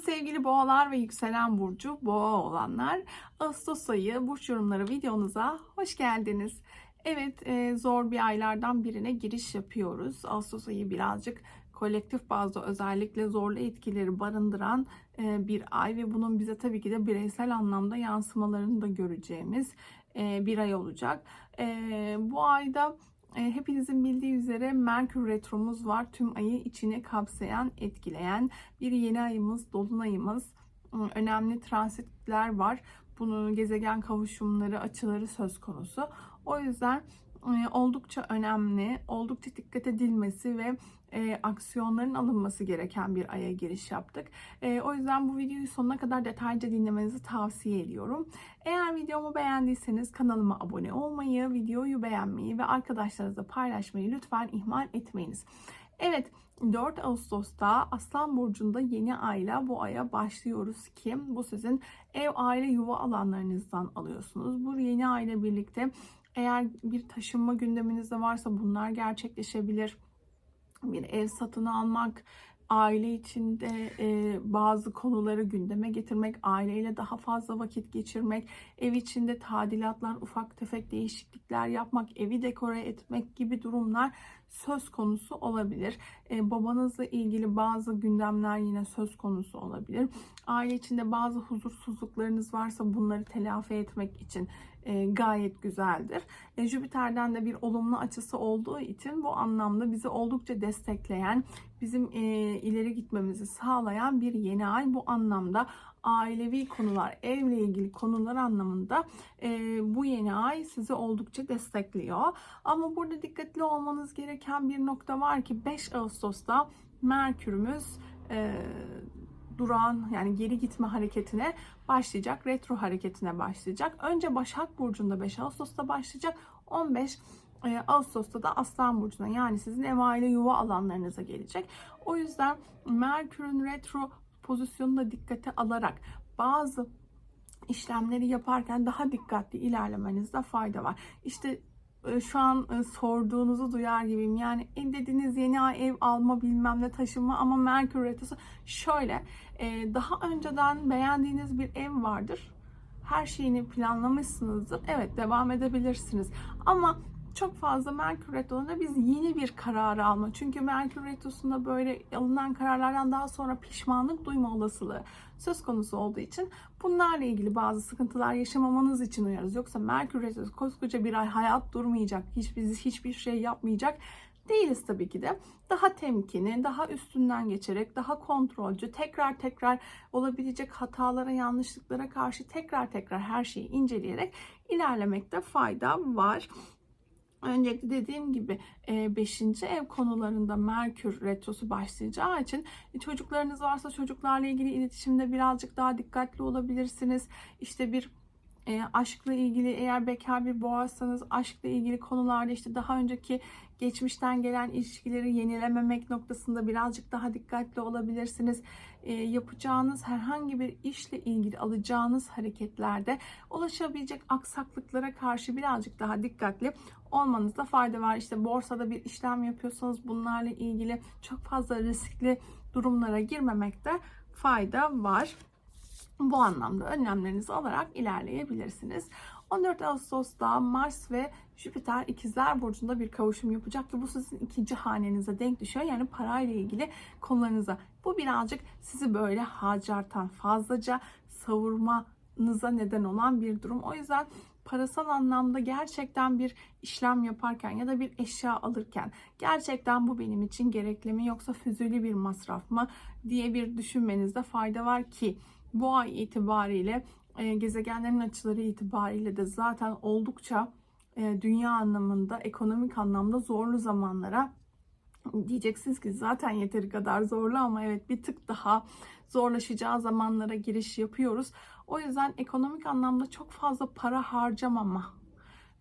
sevgili boğalar ve yükselen burcu boğa olanlar. Ağustos ayı burç yorumları videonuza hoş geldiniz. Evet e, zor bir aylardan birine giriş yapıyoruz. Ağustos ayı birazcık kolektif bazda özellikle zorlu etkileri barındıran e, bir ay ve bunun bize tabii ki de bireysel anlamda yansımalarını da göreceğimiz e, bir ay olacak. Bu ayda hepinizin bildiği üzere Merkür Retromuz var. Tüm ayı içine kapsayan, etkileyen bir yeni ayımız, dolunayımız. Önemli transitler var. Bunun gezegen kavuşumları, açıları söz konusu. O yüzden e, oldukça önemli, oldukça dikkat edilmesi ve e, aksiyonların alınması gereken bir aya giriş yaptık. E, o yüzden bu videoyu sonuna kadar detaylıca dinlemenizi tavsiye ediyorum. Eğer videomu beğendiyseniz kanalıma abone olmayı, videoyu beğenmeyi ve arkadaşlarınızla paylaşmayı lütfen ihmal etmeyiniz. Evet 4 Ağustos'ta Aslan Burcu'nda yeni ayla bu aya başlıyoruz ki bu sizin ev, aile, yuva alanlarınızdan alıyorsunuz. Bu yeni ayla birlikte eğer bir taşınma gündeminizde varsa bunlar gerçekleşebilir. Bir ev satın almak, aile içinde e, bazı konuları gündeme getirmek, aileyle daha fazla vakit geçirmek, ev içinde tadilatlar, ufak tefek değişiklikler yapmak, evi dekore etmek gibi durumlar söz konusu olabilir. E, babanızla ilgili bazı gündemler yine söz konusu olabilir. Aile içinde bazı huzursuzluklarınız varsa bunları telafi etmek için e, gayet güzeldir. E, Jüpiter'den de bir olumlu açısı olduğu için bu anlamda bizi oldukça destekleyen, bizim e, ileri gitmemizi sağlayan bir yeni ay. Bu anlamda ailevi konular, evle ilgili konular anlamında e, bu yeni ay sizi oldukça destekliyor. Ama burada dikkatli olmanız gereken bir nokta var ki 5 Ağustos'ta Merkür'ümüz e, duran yani geri gitme hareketine başlayacak. Retro hareketine başlayacak. Önce Başak Burcu'nda 5 Ağustos'ta başlayacak. 15 e, Ağustos'ta da Aslan Burcu'na yani sizin ev aile yuva alanlarınıza gelecek. O yüzden Merkür'ün retro pozisyonunu da dikkate alarak bazı işlemleri yaparken daha dikkatli ilerlemenizde fayda var. İşte e, şu an e, sorduğunuzu duyar gibiyim. Yani en dediğiniz yeni ev alma bilmem ne taşınma ama Merkür Retrosu şöyle e, daha önceden beğendiğiniz bir ev vardır. Her şeyini planlamışsınızdır. Evet devam edebilirsiniz. Ama çok fazla Merkür Retrosu'nda biz yeni bir kararı alma. Çünkü Merkür Retrosu'nda böyle alınan kararlardan daha sonra pişmanlık duyma olasılığı söz konusu olduğu için bunlarla ilgili bazı sıkıntılar yaşamamanız için uyarız. Yoksa Merkür Retrosu koskoca bir ay hayat durmayacak, hiçbir, hiçbir şey yapmayacak değiliz tabii ki de. Daha temkini, daha üstünden geçerek, daha kontrolcü, tekrar tekrar olabilecek hatalara, yanlışlıklara karşı tekrar tekrar her şeyi inceleyerek ilerlemekte fayda var. Öncelikle dediğim gibi 5. ev konularında Merkür retrosu başlayacağı için e, çocuklarınız varsa çocuklarla ilgili iletişimde birazcık daha dikkatli olabilirsiniz. İşte bir e, aşkla ilgili eğer bekar bir boğazsanız aşkla ilgili konularda işte daha önceki geçmişten gelen ilişkileri yenilememek noktasında birazcık daha dikkatli olabilirsiniz. E, yapacağınız herhangi bir işle ilgili alacağınız hareketlerde ulaşabilecek aksaklıklara karşı birazcık daha dikkatli olmanızda fayda var. İşte borsada bir işlem yapıyorsanız bunlarla ilgili çok fazla riskli durumlara girmemekte fayda var. Bu anlamda önlemlerinizi alarak ilerleyebilirsiniz. 14 Ağustos'ta Mars ve Jüpiter ikizler burcunda bir kavuşum yapacak ki bu sizin ikinci hanenize denk düşüyor. Yani parayla ilgili konularınıza. Bu birazcık sizi böyle harcartan, fazlaca savurmanıza neden olan bir durum. O yüzden parasal anlamda gerçekten bir işlem yaparken ya da bir eşya alırken gerçekten bu benim için gerekli mi yoksa füzuli bir masraf mı diye bir düşünmenizde fayda var ki bu ay itibariyle e, gezegenlerin açıları itibariyle de zaten oldukça e, dünya anlamında, ekonomik anlamda zorlu zamanlara diyeceksiniz ki zaten yeteri kadar zorlu ama evet bir tık daha zorlaşacağı zamanlara giriş yapıyoruz. O yüzden ekonomik anlamda çok fazla para harcamama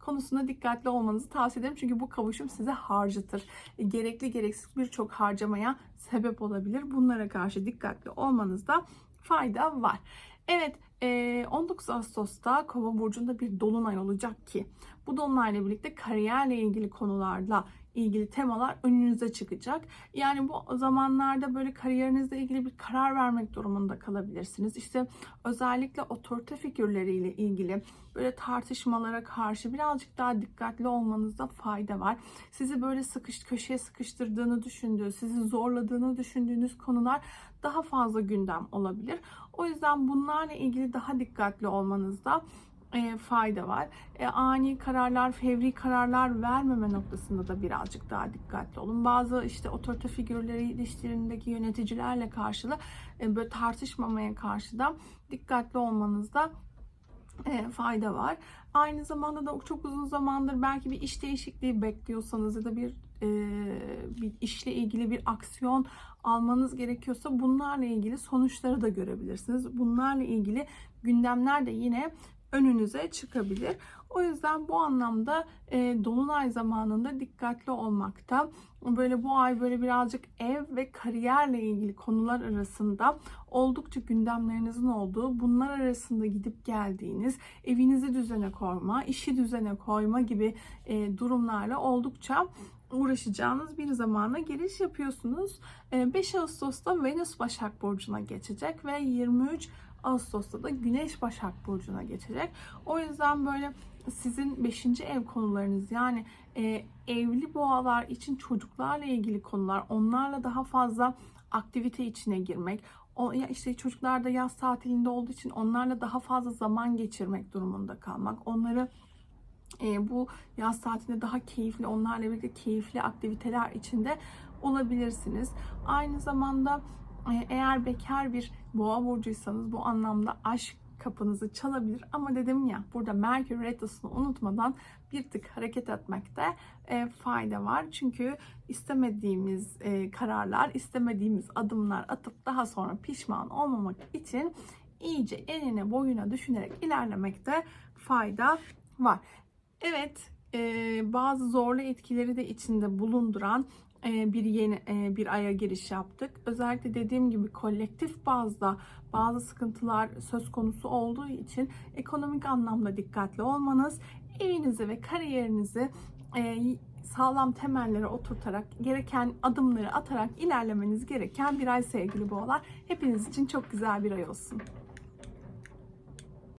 konusunda dikkatli olmanızı tavsiye ederim. Çünkü bu kavuşum size harcatır. E, gerekli gereksiz birçok harcamaya sebep olabilir. Bunlara karşı dikkatli olmanızda fayda var. Evet 19 Ağustos'ta Kova burcunda bir dolunay olacak ki bu dolunayla birlikte kariyerle ilgili konularla ilgili temalar önünüze çıkacak. Yani bu zamanlarda böyle kariyerinizle ilgili bir karar vermek durumunda kalabilirsiniz. İşte özellikle otorite figürleriyle ilgili böyle tartışmalara karşı birazcık daha dikkatli olmanızda fayda var. Sizi böyle sıkış köşeye sıkıştırdığını düşündüğü, sizi zorladığını düşündüğünüz konular daha fazla gündem olabilir. O yüzden bunlarla ilgili daha dikkatli olmanızda e, fayda var. E, ani kararlar, fevri kararlar vermeme noktasında da birazcık daha dikkatli olun. Bazı işte otorite figürleri ilişkilerindeki yöneticilerle karşılı e, böyle tartışmamaya karşı da dikkatli olmanızda e, fayda var. Aynı zamanda da çok uzun zamandır belki bir iş değişikliği bekliyorsanız ya da bir e, bir işle ilgili bir aksiyon almanız gerekiyorsa bunlarla ilgili sonuçları da görebilirsiniz. Bunlarla ilgili gündemler de yine önünüze çıkabilir. O yüzden bu anlamda e, dolunay zamanında dikkatli olmakta. Böyle bu ay böyle birazcık ev ve kariyerle ilgili konular arasında oldukça gündemlerinizin olduğu, bunlar arasında gidip geldiğiniz, evinizi düzene koyma, işi düzene koyma gibi e, durumlarla oldukça uğraşacağınız bir zamana giriş yapıyorsunuz. 5 Ağustos'ta Venüs Başak Burcu'na geçecek ve 23 Ağustos'ta da Güneş Başak Burcu'na geçecek. O yüzden böyle sizin 5. ev konularınız yani e, evli boğalar için çocuklarla ilgili konular, onlarla daha fazla aktivite içine girmek, o ya işte çocuklar da yaz tatilinde olduğu için onlarla daha fazla zaman geçirmek durumunda kalmak, onları e, bu yaz tatilinde daha keyifli, onlarla birlikte keyifli aktiviteler içinde olabilirsiniz. Aynı zamanda eğer bekar bir boğa burcuysanız bu anlamda aşk kapınızı çalabilir ama dedim ya burada Merkür Retrosu'nu unutmadan bir tık hareket etmekte e, fayda var. Çünkü istemediğimiz e, kararlar, istemediğimiz adımlar atıp daha sonra pişman olmamak için iyice enine boyuna düşünerek ilerlemekte fayda var. Evet, e, bazı zorlu etkileri de içinde bulunduran e, bir yeni e, bir aya giriş yaptık. Özellikle dediğim gibi kolektif bazda bazı sıkıntılar söz konusu olduğu için ekonomik anlamda dikkatli olmanız, evinizi ve kariyerinizi e, sağlam temellere oturtarak gereken adımları atarak ilerlemeniz gereken bir ay sevgili boğalar. Hepiniz için çok güzel bir ay olsun.